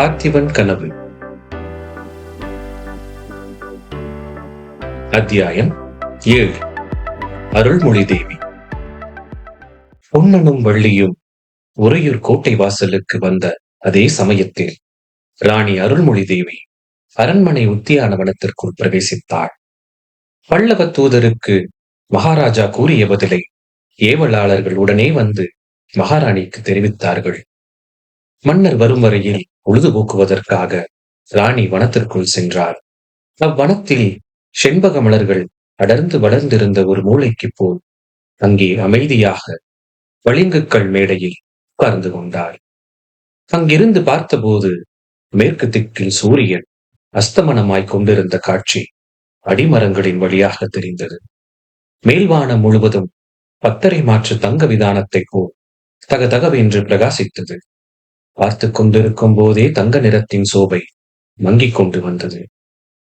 பார்த்திபன் கனவு. அத்தியாயம் ஏழு. அருள்மொழி தேவி. பொன்னனும் வள்ளியும் உறையூர் கோட்டை வாசலுக்கு வந்த அதே சமயத்தில் ராணி அருள்மொழி தேவி அரண்மனை உத்தியானவனத்திற்குள் பிரவேசித்தாள். பல்லவ தூதருக்கு மகாராஜா கூறிய பதிலை ஏவலாளர்கள் உடனே வந்து மகாராணிக்கு தெரிவித்தார்கள். மன்னர் வரும் வரையில் பொழுதுபோக்குவதற்காக ராணி வனத்திற்குள் சென்றார் அவ்வனத்தில் செண்பக மலர்கள் அடர்ந்து வளர்ந்திருந்த ஒரு மூளைக்கு போல் அங்கே அமைதியாக வளிங்குக்கள் மேடையில் உட்கார்ந்து கொண்டார் அங்கிருந்து பார்த்தபோது மேற்கு திக்கில் சூரியன் அஸ்தமனமாய் கொண்டிருந்த காட்சி அடிமரங்களின் வழியாக தெரிந்தது. மேல்வானம் முழுவதும் பத்தரை மாற்று தங்க விதானத்தை போல் தகதகவென்று பிரகாசித்தது. பார்த்து கொண்டிருக்கும் போதே தங்க நிறத்தின் சோபை மங்கிக் கொண்டு வந்தது.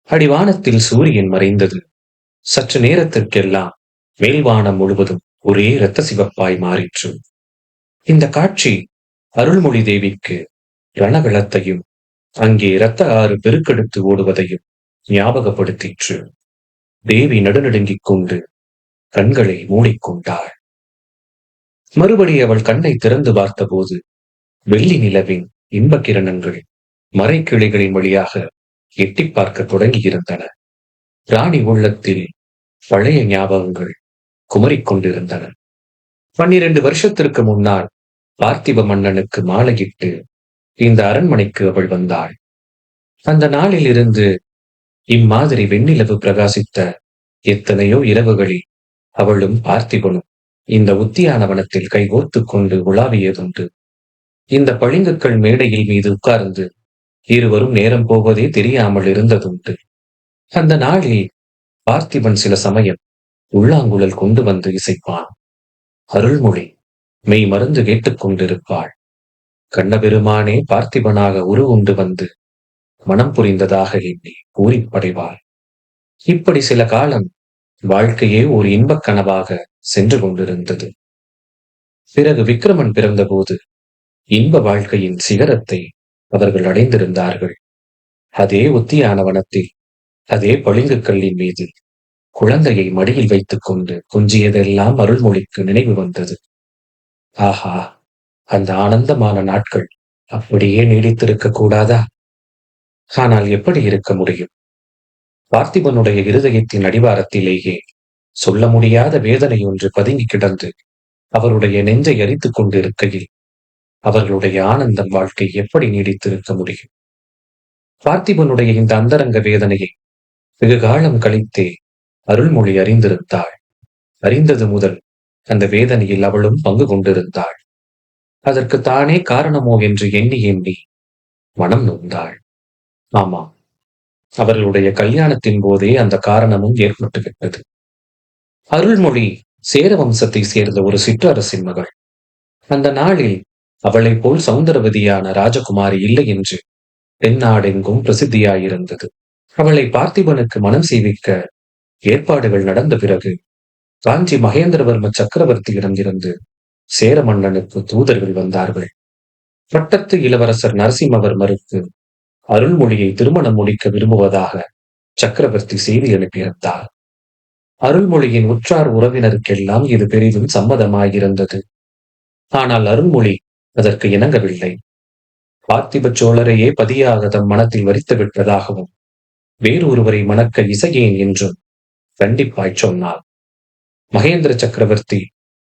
அடிவானத்தில் சூரியன் மறைந்தது. சற்று நேரத்திற்கெல்லாம் மேல்வானம் முழுவதும் ஒரே இரத்த சிவப்பாய் மாறிற்று. இந்த காட்சி அருள்மொழி தேவிக்கு ரணகளத்தையும் அங்கே இரத்த ஆறு பெருக்கெடுத்து ஓடுவதையும் ஞாபகப்படுத்திற்று. தேவி நடுநடுங்கிக் கொண்டு கண்களை மூடிக்கொண்டாள். மறுபடி அவள் கண்ணை திறந்து பார்த்தபோது வெள்ளி நிலவின் இன்ப கிரணங்கள் மறைக்கிளைகளின் வழியாக எட்டி பார்க்க தொடங்கியிருந்தன. ராணி உள்ளத்தில் பழைய ஞாபகங்கள் குமரிக் கொண்டிருந்தன. பன்னிரண்டு வருஷத்திற்கு முன்னால் பார்த்திப மன்னனுக்கு மாலையிட்டு இந்த அரண்மனைக்கு அவள் வந்தாள். அந்த நாளில் இருந்து இம்மாதிரி வெண்ணிலவு பிரகாசித்த எத்தனையோ இரவுகளில் அவளும் பார்த்திபனும் இந்த உத்தியானவனத்தில் கைகோர்த்துக் கொண்டு உலாவியதுண்டு. இந்த பளிங்குக்கள் மேடையில் மீது உட்கார்ந்து இருவரும் நேரம் போவதே தெரியாமல் இருந்ததுண்டு. அந்த நாளில் பார்த்திபன் சில சமயம் உள்ளாங்குழல் கொண்டு வந்து இசைப்பான். அருள்மொழி மெய் மருந்து கேட்டுக் கொண்டிருப்பாள். கண்ணபெருமானே பார்த்திபனாக உருவுண்டு வந்து மனம் புரிந்ததாக எண்ணி ஊறிப்படைவாள் இப்படி சில காலம் வாழ்க்கையே ஒரு இன்பக் கனவாக சென்று கொண்டிருந்தது. பிறகு விக்ரமன் பிறந்தபோது இன்ப வாழ்க்கையின் சிகரத்தை அவர்கள் அடைந்திருந்தார்கள். அதே உத்தியான வனத்தில் அதே பளிங்கு கல்லின் மீது குழந்தையை மடியில் வைத்துக் கொண்டு கொஞ்சியதெல்லாம் அருள்மொழிக்கு நினைவு வந்தது. ஆஹா அந்த ஆனந்தமான நாட்கள் அப்படியே நீடித்திருக்க கூடாதா? ஆனால் எப்படி இருக்க முடியும்? பார்த்திபனுடைய இருதயத்தின் அடிவாரத்திலேயே சொல்ல முடியாத வேதனை ஒன்று பதுங்கி கிடந்து அவருடைய நெஞ்சை அரித்துக் கொண்டிருக்கையில் அவர்களுடைய ஆனந்தம் வாழ்க்கை எப்படி நீடித்திருக்க முடியும்? பார்த்திபனுடைய இந்த அந்தரங்க வேதனையை வெகு காலம் கழித்தே அருள்மொழி அறிந்திருந்தாள். அறிந்தது முதல் அந்த வேதனையில் அவளும் பங்கு கொண்டிருந்தாள். அதற்கு தானே காரணமோ என்று எண்ணி எண்ணி மனம் நொந்தாள். ஆமாம் அவர்களுடைய கல்யாணத்தின் போதே அந்த காரணமும் ஏற்பட்டு விட்டது அருள்மொழி சேர வம்சத்தை சேர்ந்த ஒரு சிற்றரசின் மகள். அந்த நாளில் அவளைப் போல் சௌந்தரவதியான ராஜகுமாரி இல்லை என்று தென்னாடெங்கும் பிரசித்தியாயிருந்தது. அவளை பார்த்திபனுக்கு மனம் செய்விக்க ஏற்பாடுகள் நடந்த பிறகு காஞ்சி மகேந்திரவர்ம சக்கரவர்த்தியிடம் இருந்து சேர மன்னனுக்கு தூதர்கள் வந்தார்கள். பட்டத்து இளவரசர் நரசிம்மவர்மருக்கு அருள்மொழியை திருமணம் முடிக்க விரும்புவதாக சக்கரவர்த்தி செய்தி அனுப்பியிருந்தார் அருள்மொழியின் உற்றார் உறவினருக்கெல்லாம் இது பெரிதும் சம்மதமாயிருந்தது. ஆனால் அருள்மொழி அதற்கு இணங்கவில்லை. பார்த்திப சோழரையே பதியாக தம் மனத்தில் வரித்து விட்டதாகவும் வேறொருவரை மணக்க இசையேன் என்றும் கண்டிப்பாய் சொன்னார் மகேந்திர சக்கரவர்த்தி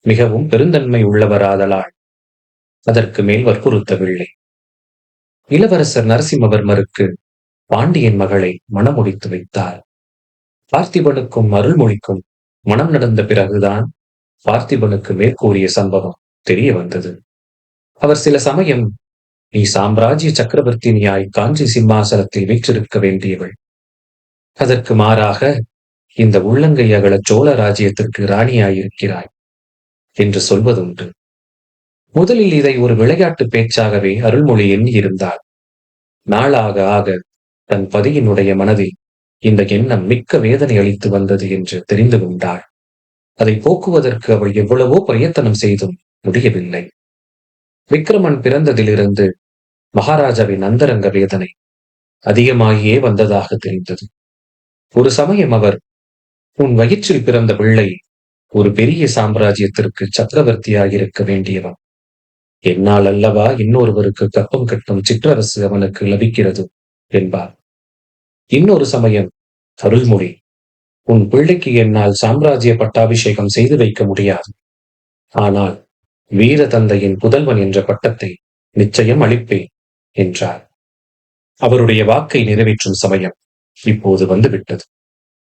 மிகவும் பெருந்தன்மை உள்ளவராதலால் அதற்கு மேல் வற்புறுத்தவில்லை. இளவரசர் நரசிம்மவர்மருக்கு பாண்டியன் மகளை மணமுடித்து வைத்தார். பார்த்திபனுக்கும் அருள்மொழிக்கும் மனம் நடந்த பிறகுதான் பார்த்திபனுக்கு மேற்கூறிய சம்பவம் தெரிய வந்தது. அவர் சில சமயம் நீ சாம்ராஜ்ய சக்கரவர்த்தினியாய் காஞ்சி சிம்மாசனத்தில் வீற்றிருக்க வேண்டியவள். அதற்கு மாறாக இந்த உள்ளங்கை அகல சோழ ராஜ்யத்திற்கு ராணியாயிருக்கிறாய் என்று சொல்வதுண்டு. முதலில் இதை ஒரு விளையாட்டு பேச்சாகவே அருள்மொழி எண்ணியிருந்தாள். நாளாக ஆக தன் பதியினுடைய மனதில் இந்த எண்ணம் மிக்க வேதனை அளித்து வந்தது என்று தெரிந்து கொண்டாள். அதை போக்குவதற்கு அவள் எவ்வளவோ பிரயத்தனம் செய்தும் முடியவில்லை. விக்ரமன் பிறந்ததிலிருந்து மகாராஜாவின் அந்தரங்க வேதனை அதிகமாகியே வந்ததாக தெரிந்தது. ஒரு சமயம் அவர் உன் வயிற்றில் பிறந்த பிள்ளை ஒரு பெரிய சாம்ராஜ்யத்திற்கு சக்கரவர்த்தியாக இருக்க வேண்டியவன். என்னால் அல்லவா இன்னொருவருக்கு கப்பம் கட்டும் சிற்றரசு அவனுக்கு லபிக்கிறது? என்பார். இன்னொரு சமயம் அருள்மொழி உன் பிள்ளைக்கு என்னால் சாம்ராஜ்ய பட்டாபிஷேகம் செய்து வைக்க முடியாது. ஆனால் வீர தந்தையின் புதல்வன் என்ற பட்டத்தை நிச்சயம் அளிப்பேன் என்றார். அவருடைய வாக்கை நிறைவேற்றும் சமயம் இப்போது வந்துவிட்டது.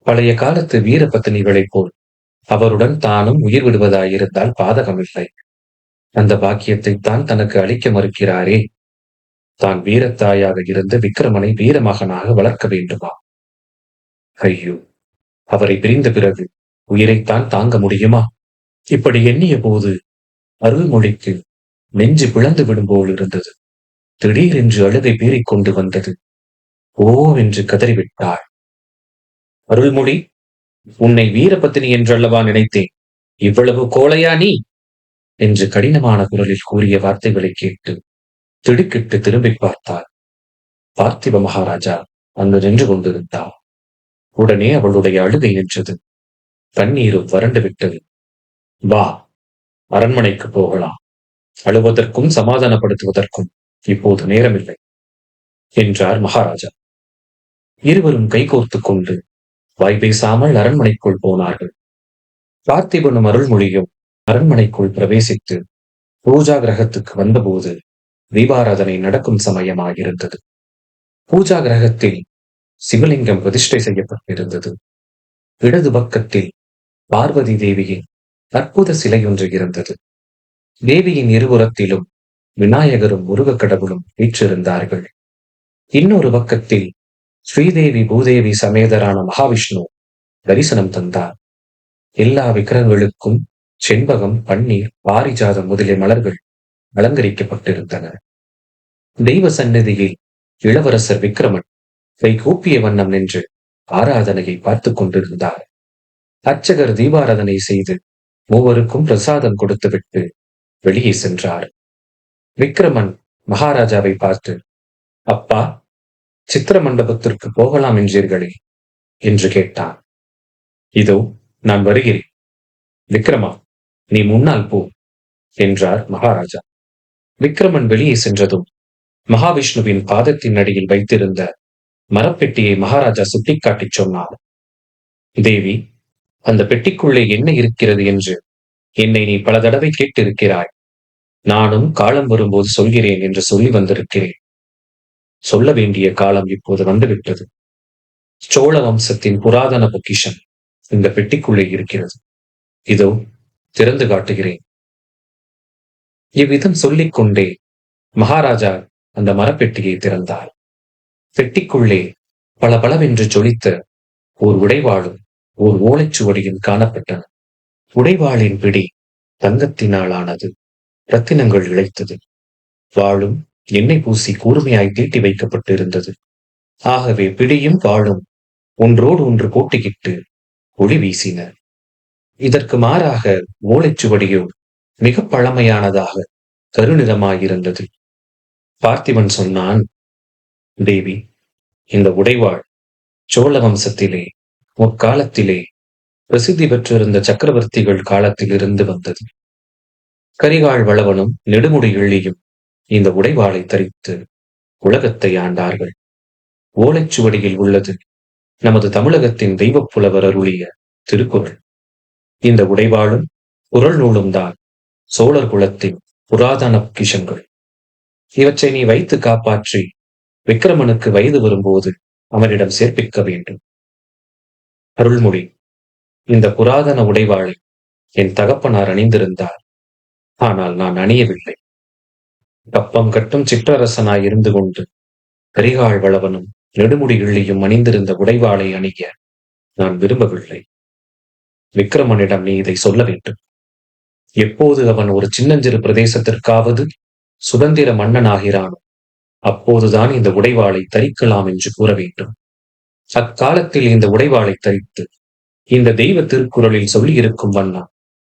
பழைய காலத்து வீரபத்தினிகளைப் போல் அவருடன் தானும் உயிர் விடுவதாயிருந்தால் பாதகமில்லை. அந்த பாக்கியத்தை தான் தனக்கு அளிக்க மறுக்கிறாரே. தான் வீரத்தாயாக இருந்து விக்கிரமனை வீரமகனாக வளர்க்க வேண்டுமா? ஐயோ அவரை பிரிந்த பிறகு உயிரைத்தான் தாங்க முடியுமா? இப்படி எண்ணிய போது அருள்மொழிக்கு நெஞ்சு பிளந்து விடும் போல் இருந்தது. திடீரென்று அழுகை பீறிக் கொண்டு வந்தது. ஓ என்று கதறிவிட்டாள். அருள்மொழி உன்னை வீரபத்தினி என்றல்லவா நினைத்தேன். இவ்வளவு கோழையா நீ? என்று கடினமான குரலில் கூறிய வார்த்தைகளை கேட்டு திடுக்கிட்டு திரும்பி பார்த்தார் பார்த்திப மகாராஜா அங்கு நின்று கொண்டிருந்தார் உடனே அவளுடைய அழுகை நின்றது. தண்ணீரும் வறண்டு விட்டது. வா அரண்மனைக்கு போகலாம். அழுவதற்கும் சமாதானப்படுத்துவதற்கும் இப்போது நேரமில்லை என்றார் மகாராஜா. இருவரும் கைகோர்த்துக் கொண்டு வாய் பேசாமல் அரண்மனைக்குள் போனார்கள். பார்த்திபனும் அருள்மொழியும் அரண்மனைக்குள் பிரவேசித்து பூஜா கிரகத்துக்கு வந்தபோது தீபாராதனை நடக்கும் சமயமாயிருந்தது. பூஜா கிரகத்தில் சிவலிங்கம் பிரதிஷ்டை செய்யப்பட்டிருந்தது. இடது பக்கத்தில் பார்வதி தேவியின் அற்புத சிலை ஒன்று இருந்தது. தேவியின் இருபுறத்திலும் விநாயகரும் முருகக் கடவுளும் வீற்றிருந்தார்கள். இன்னொரு பக்கத்தில் ஸ்ரீதேவி பூதேவி சமேதரான மகாவிஷ்ணு தரிசனம் தந்தார். எல்லா விக்கிரகங்களுக்கும் செண்பகம் பன்னீர் பாரிஜாதம் முதலிய மலர்கள் அலங்கரிக்கப்பட்டிருந்தன. தெய்வ சந்நிதியில் இளவரசர் விக்ரமன் கை கூப்பிய வண்ணம் நின்று ஆராதனையை பார்த்துக் கொண்டிருந்தார். அர்ச்சகர் தீபாராதனை செய்து மூவருக்கும் பிரசாதம் கொடுத்துவிட்டு வெளியே சென்றார். விக்ரமன் மகாராஜாவை பார்த்து அப்பா சித்திர மண்டபத்திற்கு போகலாம் என்றீர்களே? என்று கேட்டான். இதோ நான் வருகிறேன். விக்ரமா நீ முன்னால் போ என்றார் மகாராஜா. விக்ரமன் வெளியே சென்றதும் மகாவிஷ்ணுவின் பாதத்தின் அடியில் வைத்திருந்த மரப்பெட்டியை மகாராஜா சுட்டிக்காட்டிச் சொன்னார். தேவி அந்த பெட்டிக்குள்ளே என்ன இருக்கிறது என்று என்னை நீ பல தடவை கேட்டிருக்கிறாய். நானும் காலம் வரும்போது சொல்கிறேன் என்று சொல்லி வந்திருக்கிறேன். சொல்ல வேண்டிய காலம் இப்போது வந்துவிட்டது. சோழ வம்சத்தின் புராதன பொக்கிஷம் இந்த பெட்டிக்குள்ளே இருக்கிறது. இதோ திறந்து காட்டுகிறேன். இவ்விதம் சொல்லிக்கொண்டே மகாராஜா அந்த மரப்பெட்டியை திறந்தார். பெட்டிக்குள்ளே பல பலவென்று ஜொலித்த ஓர் உடைவாளும் ஓர் ஓலைச்சுவடியும் காணப்பட்டன. உடைவாளின் பிடி தங்கத்தினாலானது ரத்தினங்கள் இழைத்தது. வாழும் எண்ணெய் பூசி கூர்மையாய் தீட்டி வைக்கப்பட்டிருந்தது. ஆகவே பிடியும் வாழும் ஒன்றோடு ஒன்று போட்டியிட்டு ஒளி வீசின. இதற்கு மாறாக ஓலைச்சுவடியோ மிக பழமையானதாக கருநிறமாயிருந்தது. பார்த்திபன் சொன்னான் தேவி இந்த உடைவாள் சோழ வம்சத்திலே முற்காலத்திலே பிரசித்தி பெற்றிருந்த சக்கரவர்த்திகள் காலத்தில் இருந்து வந்தது. கரிகால் வளவனும் நெடுமுடி எள்ளியும் இந்த உடைவாளை தரித்து உலகத்தை ஆண்டார்கள். ஓலைச்சுவடியில் உள்ளது நமது தமிழகத்தின் தெய்வப் புலவர் அருளிய திருக்குறள். இந்த உடைவாளும் குரல் நூலும் தான் சோழர் குலத்தின் புராதன கிஷங்கள் இவற்றை நீ வைத்து காப்பாற்றி விக்கிரமனுக்கு வயது வரும்போது அவனிடம் சேர்ப்பிக்க வேண்டும். அருள்மொழி. இந்த புராதன உடைவாளை என் தகப்பனார் அணிந்திருந்தார். ஆனால் நான் அணியவில்லை. கப்பம் கட்டும் சிற்றரசனாய் இருந்து கொண்டு கரிகால் வளவனும் நெடுமுடி இள்ளியும் அணிந்திருந்த உடைவாளை அணிய நான் விரும்பவில்லை. விக்ரமனிடம் நீ இதை சொல்ல வேண்டும். எப்போது அவன் ஒரு சின்னஞ்சிறு பிரதேசத்திற்காவது சுதந்திர மன்னனாகிறானோ அப்போதுதான் இந்த உடைவாளை தரிக்கலாம் என்று கூற வேண்டும். அக்காலத்தில் இந்த உடைவாளை தரித்து இந்த தெய்வ திருக்குறளில் சொல்லியிருக்கும் வண்ணா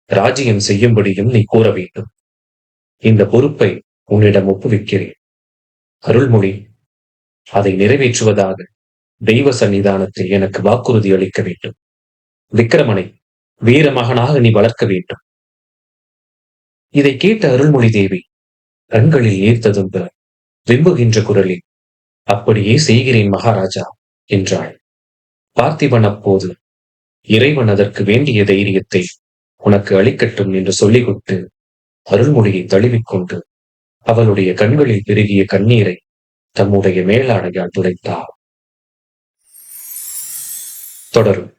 ராஜ்யம் செய்யும்படியும் நீ கூற வேண்டும். இந்த பொறுப்பை உன்னிடம் ஒப்புவிக்கிறேன். அருள்மொழி அதை நிறைவேற்றுவதாக தெய்வ சன்னிதானத்தில் எனக்கு வாக்குறுதி அளிக்க வேண்டும். விக்கிரமனை வீர மகனாக நீ வளர்க்க வேண்டும். இதை கேட்ட அருள்மொழி தேவி கண்களில் பிற விம்புகின்ற குரலில் அப்படியே செய்கிறேன் மகாராஜா என்றாள். பார்த்திபன் அப்போது இறைவன் அதற்கு வேண்டிய தைரியத்தை உனக்கு அளிக்கட்டும் என்று சொல்லிவிட்டு அருள்மொழியை தழுவிக்கொண்டு அவளுடைய கண்களில் பெருகிய கண்ணீரை தம்முடைய மேலாடையால் துடைத்தார் தொடரும்.